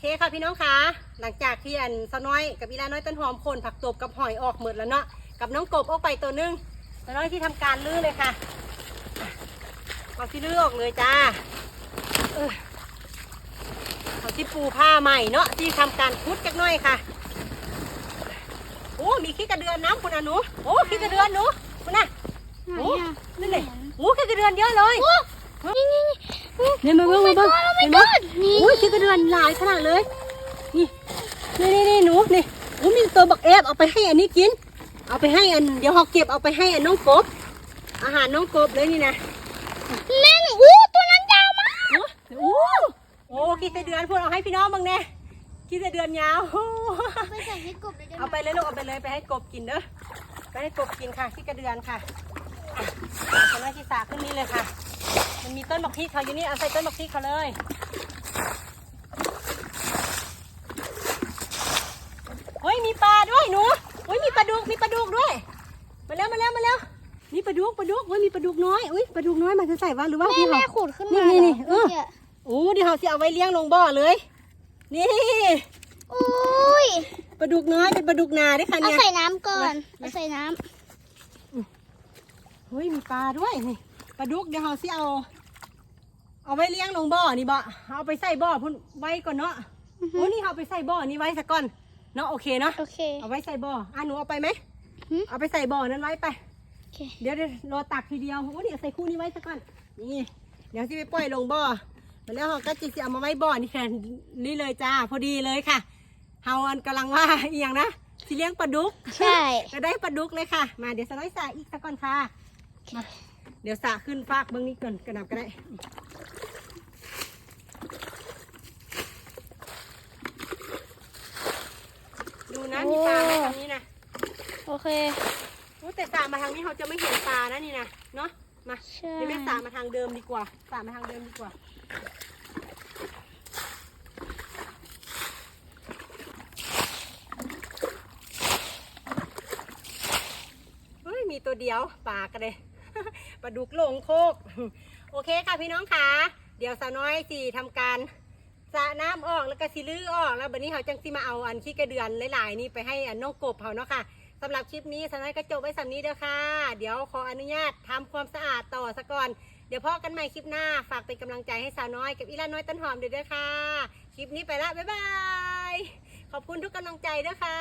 เคค่ะพี่น้องคะหลังจากที่อันสน้อยกับอีลาน้อยต้นหอมคนผักตบกับหอยออกหมดแล้วเนาะกับน้องกบออกไปตัวหนึงสน้อยที่ทำการลื้อเลยค่ะเอาที่ลื้อออกเลยจ้าเออเอาที่ปูผ้าใหม่เนาะที่ทำการคุดจักหน่อยค่ะโอ้มีขี้กระเดือนน้ำคุณอนุโอ้ขี้กระเดือนหนูคุณน่ะโอ้นั่นเลยโอ้ขี้กระเดือนเยอะเลยนี่นี่นี่ เนี่ยมาเบิ่งมาเบิ่งเห็นไหมนี่อุ้ยขี้กระเดือนหลายขนาดเลย นี่นี่นี่นี่หนูนี่โอ้มีตัวบักแอบเอาไปให้อันนี้กิน เอาไปให้อันเดี๋ยวเขาเก็บเอาไปให้อันน้องกบ อาหารน้องกบเลยนี่นะแม่นอู้ตัวนั้นยาวมากโอ้โอ้โอ้ขี้กระเดือนพูดเอาให้พี่น้องบ้างแน่ขี้กระเดือนยาวโอ้ไปใส่ให้กบเลยได้ไหมเอาไปเลยลูกเอาไปเลยไปให้กบกินเด้อไปให้กบกินค่ะขี้กระเดือนค่ะอะเอาหน้าที่สาขึ้นนี่เลยค่ะ มันมีต้นบักพริกเขาอยู่นี่เอาใส่ต้นบักพริกเขาเลยเฮ้ยมีปลาด้วยหนูเฮ้ยมีปลาดุกมีปลาดุกด้วย มาแล้วมาแล้วมาแล้วนี่ปลาดุกปลาดุกเฮ้ยมีปลาดุกน้อยอุ้ยปลาดุกน้อยมันจะใส่ว่าหรือว่าแม่พี่แม่เขาขูดขึ้นนี่มานี่เหรนี่เออมื่กี้โอ้เดี๋ยวเขาสิเอาไว้เลี้ยงลงบ่อเลย นี่อุ้ยปลาดุกน้อยเป็นปลาดุกนาด้วยค่ะเอาเนี่ยใส่น้ำก่อนเอาใส่น้เฮ้ยมีปลาด้วยนี่ ปลาดุกเดี๋ยวเขาสิเอา เอาไว้เลี้ยงลงบ่อนี่บ่เอาไปใส่บ่อพุ่นไว้ก่อนเนาะำอือฮึโอ้นี่เขาเอาไปใส่บ่อนี่ไว้ซะก่อนเนาะโอเคเนาะโอเค เอาไว้ใส่บ่ออะหนูเอาไปไหมหึเอาไปใส่บ่อนั้นไว้ไป โอเค เดี๋ยวเดี๋ยวรอตักทีเดียวโอ้เดี๋ยวใส่คู่นี้ไว้ซะก่อนนี่เดี๋ยวสิไปปล่อยลงบ่อแล้วเราก็จะเอามาไว้บ่อนี่แทนนี่เลยจ้าพอดีเลยค่ะเฮาอันกำลังว่า อีหยังนะสิเลี้ยงปลาดุกใช่จะได้ปลาดุกเลยค่ะ มาเดี๋ยวสไลด์สาอีกสักก่อนค่ะมา เดี๋ยวสาขึ้นฟากเบื้องนี้ก่อนกระดับก็ได้ดูนะมีปลาไหมทางนี้นะโอเคโอ้แต่สามาทางนี้เขาจะไม่เห็นปลานะนี่นะเนาะมาใช่เดี๋ยวแม่สามาทางเดิมดีกว่าสามาทางเดิมดีกว่าเฮ้ยมีตัวเดียวปลากันเลย ปลาดุกหลงโคก โอเคค่ะพี่น้องค่ะเดี๋ยวสาวน้อยสิทำการสระน้ำออกแล้วก็สิลื้อออก แล้วบัดนี้เขาจังสิมาเอาอันขี้กระเดือนหลายๆนี่ไปให้อันน้องกบเขาเนาะค่ะสำหรับคลิปนี้สาวน้อยก็จบไว้สำนี้เด้อค่ะ เดี๋ยวขออนุญาตทำความสะอาดต่อซะก่อน เดี๋ยวพอกันใหม่คลิปหน้าฝากเป็นกำลังใจให้สาวน้อยกับอีลาน้อยต้นหอมเด้อเด้อค่ะ คลิปนี้ไปละบ๊ายบาย ขอบคุณทุกกำลังใจเด้อค่ะ